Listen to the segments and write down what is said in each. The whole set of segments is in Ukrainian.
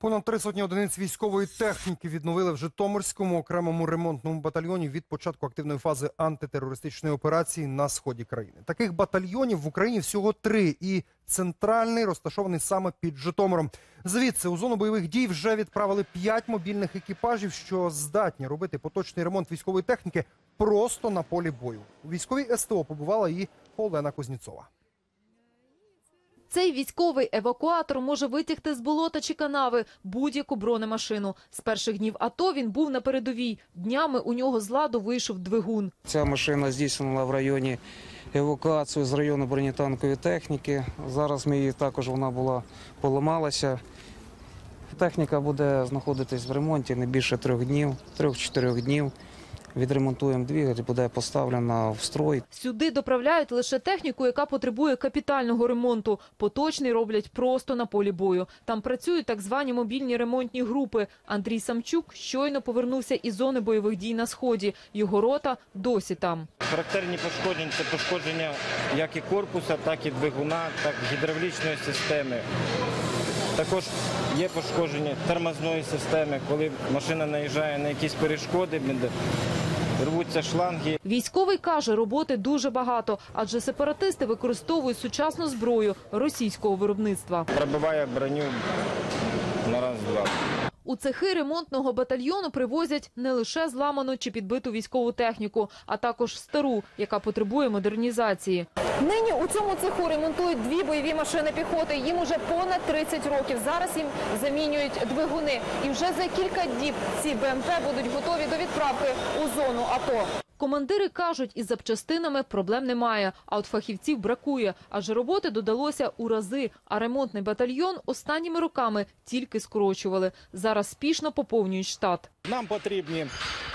Понад три сотні одиниць військової техніки відновили в Житомирському окремому ремонтному батальйоні від початку активної фази антитерористичної операції на сході країни. Таких батальйонів в Україні всього три, і центральний розташований саме під Житомиром. Звідси у зону бойових дій вже відправили п'ять мобільних екіпажів, що здатні робити поточний ремонт військової техніки просто на полі бою. У військовій СТО побувала і Олена Кузніцова. Цей військовий евакуатор може витягти з болота чи канави будь-яку бронемашину. З перших днів АТО він був на передовій. Днями у нього з ладу вийшов двигун. Ця машина здійснила в районі евакуацію з району бронетанкової техніки. Зараз ми її також вона була поламалася. Техніка буде знаходитись в ремонті не більше трьох днів, трьох-чотирьох днів. Відремонтуємо двигатель, буде поставлена в строй. Сюди доправляють лише техніку, яка потребує капітального ремонту. Поточний роблять просто на полі бою. Там працюють так звані мобільні ремонтні групи. Андрій Самчук щойно повернувся із зони бойових дій на сході. Його рота досі там. Характерні пошкодження це пошкодження як і корпуса, так і двигуна, так і гідравлічної системи. Також є пошкодження тормозної системи, коли машина наїжджає на якісь перешкоди, рвуться шланги. Військовий каже, роботи дуже багато, адже сепаратисти використовують сучасну зброю російського виробництва. Пробиває броню на раз-два. У цехи ремонтного батальйону привозять не лише зламану чи підбиту військову техніку, а також стару, яка потребує модернізації. Нині у цьому цеху ремонтують дві бойові машини піхоти. Їм уже понад 30 років. Зараз їм замінюють двигуни. І вже за кілька діб ці БМП будуть готові до відправки у зону АТО. Командири кажуть, із запчастинами проблем немає, а от фахівців бракує, адже роботи додалося у рази, а ремонтний батальйон останніми роками тільки скорочували. Зараз спішно поповнюють штат. Нам потрібні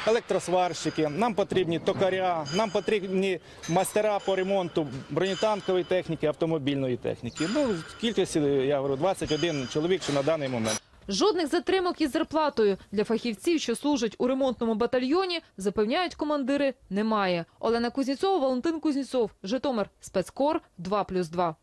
електросварщики, нам потрібні токаря, нам потрібні майстера по ремонту бронетанкової техніки, автомобільної техніки. Ну, в кількості, я говорю, 21 чоловік що на даний момент. Жодних затримок із зарплатою для фахівців, що служать у ремонтному батальйоні, запевняють командири, немає. Олена Кузніцова, Валентин Кузніцов, Житомир, спецкор 2+,2.